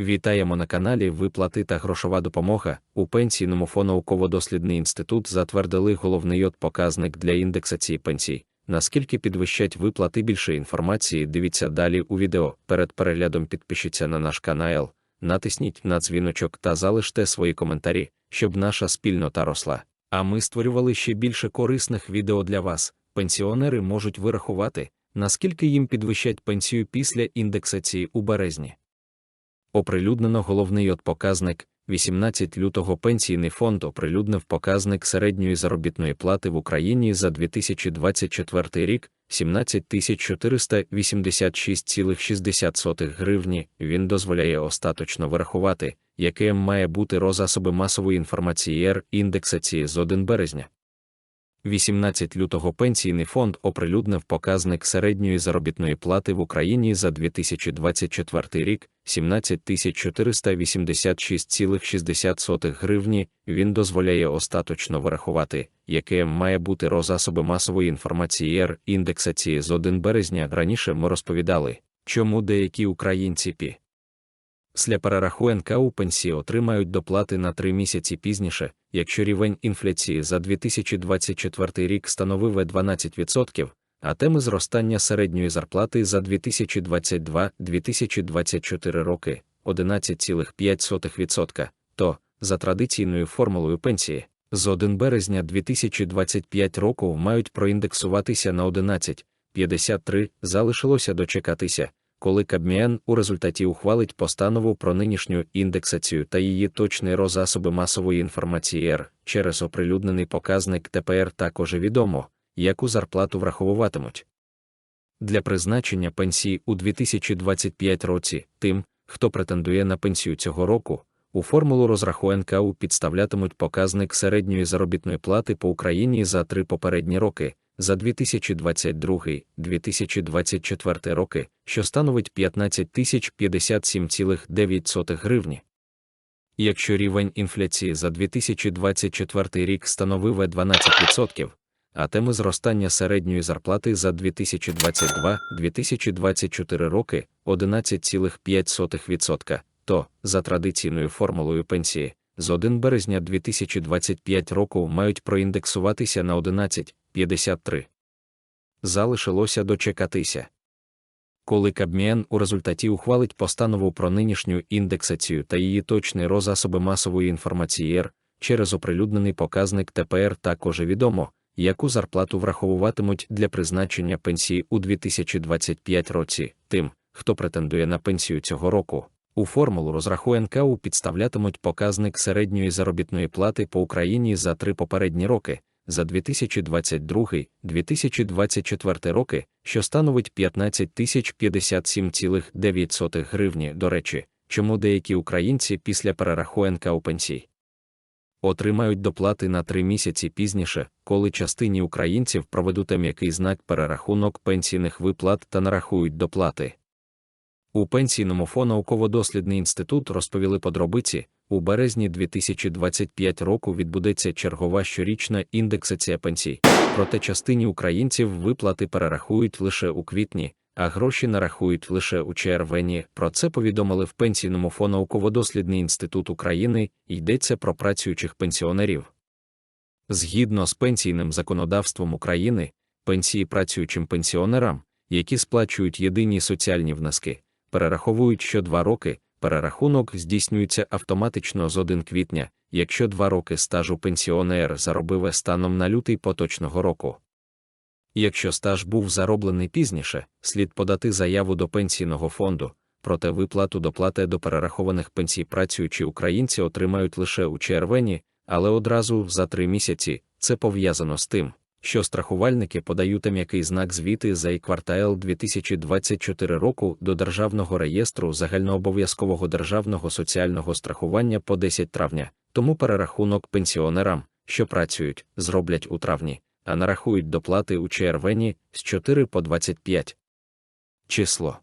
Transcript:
Вітаємо на каналі Виплати та грошова допомога. У пенсійному фонауково-дослідний інститут затвердили головний от показник для індексації пенсій. Наскільки підвищать виплати більше інформації, дивіться далі у відео. Перед переглядом підпишіться на наш канал, натисніть на дзвіночок та залиште свої коментарі, щоб наша спільнота росла. А ми створювали ще більше корисних відео для вас. Пенсіонери можуть вирахувати, наскільки їм підвищать пенсію після індексації у березні. Оприлюднено головний от показник 18 лютого пенсійний фонд оприлюднив показник середньої заробітної плати в Україні за 2024 рік 17 486,60 гривні. Він дозволяє остаточно вирахувати, яким має бути розасоби масової інформації Р індексації з 1 березня. 18 лютого пенсійний фонд оприлюднив показник середньої заробітної плати в Україні за 2024 рік 17 486,60 гривні. Він дозволяє остаточно вирахувати, яке має бути розасоби масової інформації Р індексації з 1 березня. Раніше ми розповідали, чому деякі українці пі. Після перераху НКУ пенсії отримають доплати на три місяці пізніше, якщо рівень інфляції за 2024 рік становив 12%, а теми зростання середньої зарплати за 2022-2024 роки 11,5%, то, за традиційною формулою пенсії, з 1 березня 2025 року мають проіндексуватися на 11,53, залишилося дочекатися коли Кабміан у результаті ухвалить постанову про нинішню індексацію та її точний розасоби масової інформації Р через оприлюднений показник ТПР також відомо, яку зарплату враховуватимуть. Для призначення пенсії у 2025 році тим, хто претендує на пенсію цього року, у формулу розраху НКУ підставлятимуть показник середньої заробітної плати по Україні за три попередні роки, за 2022-2024 роки, що становить 15 57,9 гривні. Якщо рівень інфляції за 2024 рік становив 12%, а теми зростання середньої зарплати за 2022-2024 роки 11,5%, то, за традиційною формулою пенсії, з 1 березня 2025 року мають проіндексуватися на 11, 53. Залишилося дочекатися. Коли Кабміен у результаті ухвалить постанову про нинішню індексацію та її точний розасоби масової інформації Р, через оприлюднений показник ТПР також відомо, яку зарплату враховуватимуть для призначення пенсії у 2025 році, тим, хто претендує на пенсію цього року. У формулу розраху НКУ підставлятимуть показник середньої заробітної плати по Україні за три попередні роки, за 2022-2024 роки, що становить 15 57,9 гривні. До речі, чому деякі українці після перерахунка у пенсій отримають доплати на три місяці пізніше, коли частині українців проведуть м'який знак перерахунок пенсійних виплат та нарахують доплати. У пенсійному фонауково-дослідний інститут розповіли подробиці, у березні 2025 року відбудеться чергова щорічна індексація пенсій, проте частині українців виплати перерахують лише у квітні, а гроші нарахують лише у червні. Про це повідомили в пенсійному фонауково-дослідний інститут України йдеться про працюючих пенсіонерів. Згідно з пенсійним законодавством України, пенсії працюючим пенсіонерам, які сплачують єдині соціальні внески, перераховують що два роки. Перерахунок здійснюється автоматично з 1 квітня, якщо два роки стажу пенсіонер заробив станом на лютий поточного року. Якщо стаж був зароблений пізніше, слід подати заяву до пенсійного фонду, проте виплату доплати до перерахованих пенсій працюючі українці отримають лише у червні, але одразу за три місяці це пов'язано з тим, що страхувальники подають м'який знак звіти за і квартал 2024 року до Державного реєстру загальнообов'язкового державного соціального страхування по 10 травня, тому перерахунок пенсіонерам, що працюють, зроблять у травні, а нарахують доплати у червені з 4 по 25 число.